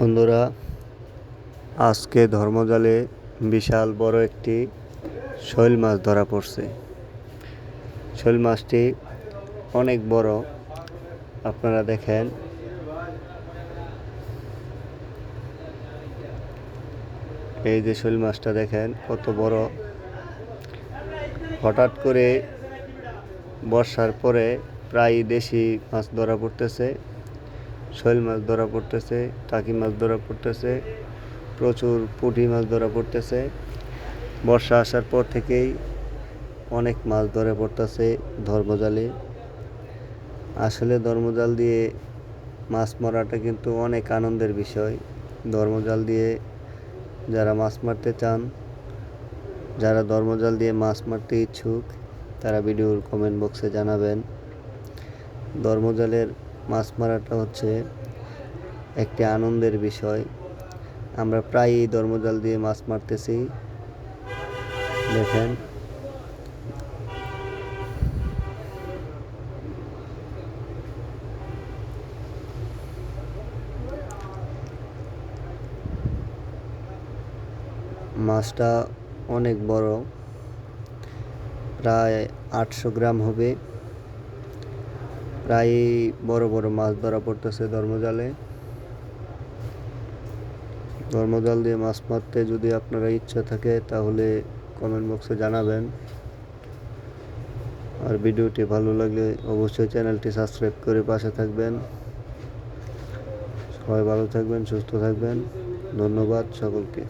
বন্ধুরা, আজকে ধর্মজালে বিশাল বড় একটি শৈল মাছ ধরা পড়ছে। শৈল মাছটি অনেক বড়, আপনারা দেখেন। এই যে শৈল মাছটা দেখেন, কত বড়। হঠাৎ করে বর্ষার পরে প্রায় দেশি মাছ ধরা পড়তেছে। শৈল মাছ ধরা পড়তেছে, টাকি মাছ ধরা পড়তেছে, প্রচুর পুঁটি মাছ ধরা পড়তেছে। বর্ষা আসার পর থেকেই অনেক মাছ ধরে পড়তেছে ধর্মজালে। আসলে ধর্মজাল দিয়ে মাছ মারাটা কিন্তু অনেক আনন্দের বিষয়। ধর্মজাল দিয়ে যারা মাছ মারতে চান, যারা ধর্মজাল দিয়ে মাছ মারতে ইচ্ছুক, তারা ভিডিওর কমেন্ট বক্সে জানাবেন। ধর্মজালের মাছ মারাটা হচ্ছে একটি আনন্দের বিষয়। আমরা প্রায়ই ধর্মজাল দিয়ে মাছ মারতেছি। দেখেন। মাছটা অনেক বড়। প্রায় আটশো গ্রাম হবে। প্রায় বড় বড় মাছ ধরা পড়তেছে ধর্মজালে। ধর্মজাল দিয়ে মাছ মারতে যদি আপনারা ইচ্ছা থাকে তাহলে কমেন্ট বক্সে জানাবেন। আর ভিডিওটি ভালো লাগলে অবশ্যই চ্যানেলটি সাবস্ক্রাইব করে পাশে থাকবেন। সবাই ভালো থাকবেন, সুস্থ থাকবেন। ধন্যবাদ সকলকে।